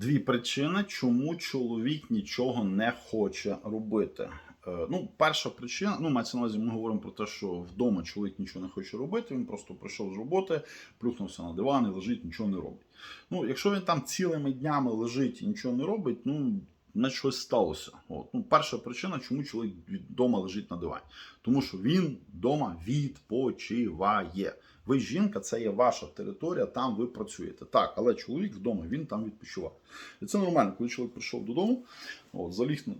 Дві причини, чому чоловік нічого не хоче робити. Е, Ну, перша причина, ну, мається на увазі, ми говоримо про те, що вдома чоловік нічого не хоче робити, він просто прийшов з роботи, плюхнувся на диван і лежить, нічого не робить. Ну, якщо він там цілими днями лежить і нічого не робить, ну, значить щось сталося. От. Ну, перша причина, чому чоловік вдома лежить на дивані. Тому що він вдома відпочиває. Ви жінка, це є ваша територія, там ви працюєте. Так, але чоловік вдома, він там відпочиває. І це нормально, коли чоловік прийшов додому, от, заліг на.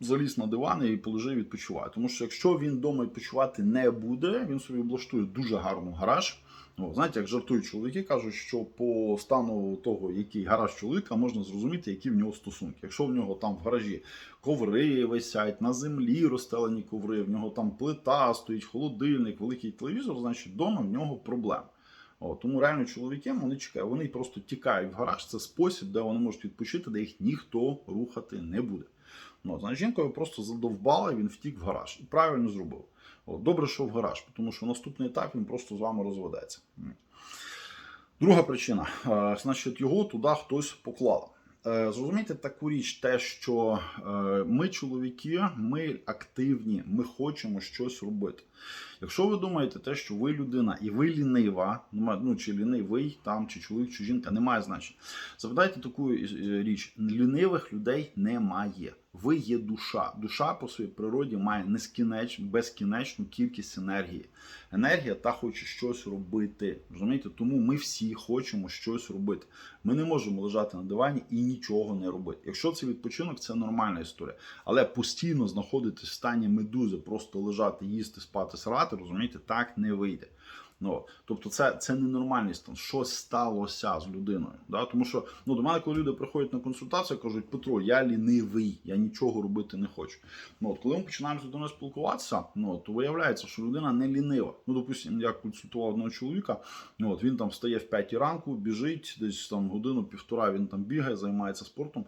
Заліз на диван і положив відпочиває. Тому що якщо він вдома відпочивати не буде, він собі облаштує дуже гарний гараж. Ну, знаєте, як жартують чоловіки, кажуть, що по стану того, який гараж чоловіка, можна зрозуміти, які в нього стосунки. Якщо в нього там в гаражі коври висять, на землі розстелені коври, в нього там плита стоїть, холодильник, великий телевізор, значить вдома в нього проблема. О, тому реально чоловіки вони чекають, вони просто тікають в гараж. Це спосіб, де вони можуть відпочити, де їх ніхто рухати не буде. Ну, значить, жінка його просто задовбала, він втік в гараж. І правильно зробив. Добре, що в гараж, тому що наступний етап він просто з вами розведеться. Друга причина. Е, значить, його туди хтось поклав. Е, Зрозумійте таку річ, те, що е, ми, чоловіки, ми активні, ми хочемо щось робити. Якщо ви думаєте, те, що ви людина і ви лінива, ну чи лінивий там, чи чоловік, чи жінка, немає значення. Запитайте таку е, річ: лінивих людей немає. Ви є душа. Душа по своїй природі має нескінеч, безкінечну кількість енергії. Енергія та хоче щось робити. Розумієте? Тому ми всі хочемо щось робити. Ми не можемо лежати на дивані і нічого не робити. Якщо це відпочинок, це нормальна історія. Але постійно знаходитись в стані медузи, просто лежати, їсти, спати, срати, розумієте, так не вийде. Ну, тобто це, це ненормальний стан. Щось сталося з людиною. Да? Тому що ну, до мене, коли люди приходять на консультацію, кажуть, Петро, я лінивий, я нічого робити не хочу. Ну, от, коли ми починаємо з людиною спілкуватися, ну, то виявляється, що людина не лінива. Ну, допустимо, я консультував одного чоловіка, ну, от, він там встає в 5 ранку, біжить, десь там годину-півтора він там бігає, займається спортом.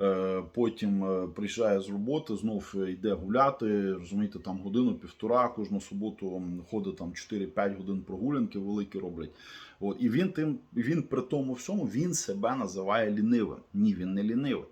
Е, потім е, приїжджає з роботи, знов йде гуляти, розумієте, там годину-півтора, кожну суботу ходить там 4-5 годин прогулянки великі роблять. От, і він тим, він при тому всьому він себе називає лінивим. Ні, він не лінивий.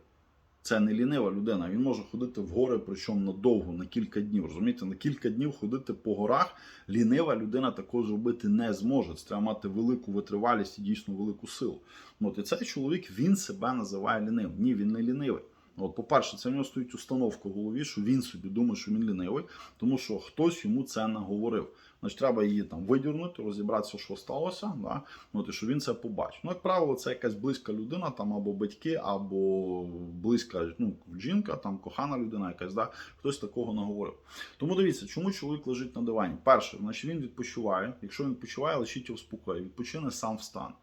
Це не лінива людина. Він може ходити в гори, причому надовго, на кілька днів. Розумієте, на кілька днів ходити по горах. Лінива людина такого зробити не зможе. Це треба мати велику витривалість і дійсно велику силу. От і цей чоловік він себе називає лінивим. Ні, він не лінивий. От, по-перше, це в нього стоїть установка в голові, що він собі думає, що він лінивий, тому що хтось йому це наговорив. Значить, треба її там видірнути, розібратися, що сталося, да? От, і що він це побачив. Ну, як правило, це якась близька людина, там або батьки, або близька ну, жінка, там кохана людина, якась, да? хтось такого наговорив. Тому дивіться, чому чоловік лежить на дивані. Перше, значить він відпочиває. Якщо він відпочиває, лишіть його в спокої, відпочине сам встане.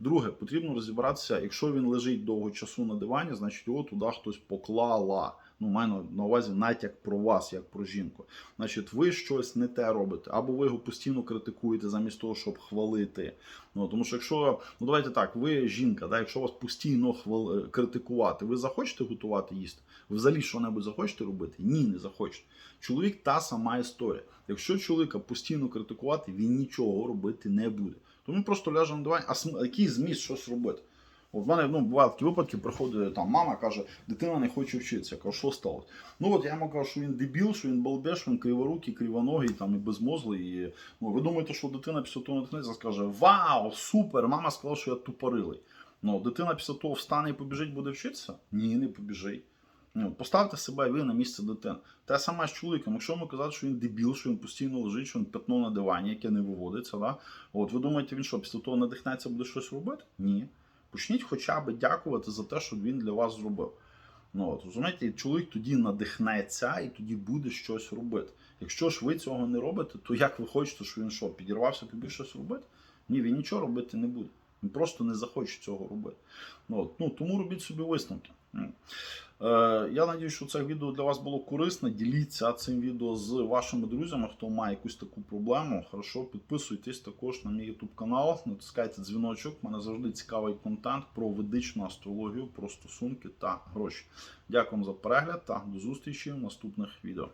Друге, потрібно розібратися, якщо він лежить довго часу на дивані, значить його туди хтось поклала. Ну, маю на- увазі натяк про вас, як про жінку. Значить, ви щось не те робите, або ви його постійно критикуєте замість того, щоб хвалити. Ну, тому що якщо, ну давайте так, ви жінка, да, якщо вас постійно хвал... е, критикувати, ви захочете готувати їсти? Ви взагалі що-небудь захочете робити? Ні, не захочете. Чоловік та сама історія. Якщо чоловіка постійно критикувати, він нічого робити не буде. То він просто ляже на дивані, а який зміст щось робити? От в мене ну, бувають такі випадки, приходить там мама каже, дитина не хоче вчитися. Я кажу, що сталося? Ну от я йому кажу, що він дебіл, що він балбеш, він криворукий, кривоногий там, і безмозлий. І, ну, ви думаєте, що дитина після того натхнеться скаже: Вау, супер! Мама сказала, що я тупорилий. Ну, дитина після того встане і побіжить, буде вчитися? Ні, не побіжить. Ну, поставте себе ви на місце дитини. Те саме з чоловіком. Якщо йому казати, що він дебіл, що він постійно лежить, що він пятно на дивані, яке не виводиться, да? от ви думаєте, він що, після того надихнеться, буде щось робити? Ні. Почніть хоча б дякувати за те, що він для вас зробив. Ну, от, розумієте, чоловік тоді надихнеться і тоді буде щось робити. Якщо ж ви цього не робите, то як ви хочете, що він що, підірвався побіг щось робити? Ні, він нічого робити не буде. Він просто не захоче цього робити. Ну, от, ну, тому робіть собі висновки. Е, я надію, що це відео для вас було корисне. Діліться цим відео з вашими друзями, хто має якусь таку проблему. Хорошо, підписуйтесь також на мій YouTube канал, натискайте дзвіночок. У мене завжди цікавий контент про ведичну астрологію, про стосунки та гроші. Дякую вам за перегляд та до зустрічі в наступних відео.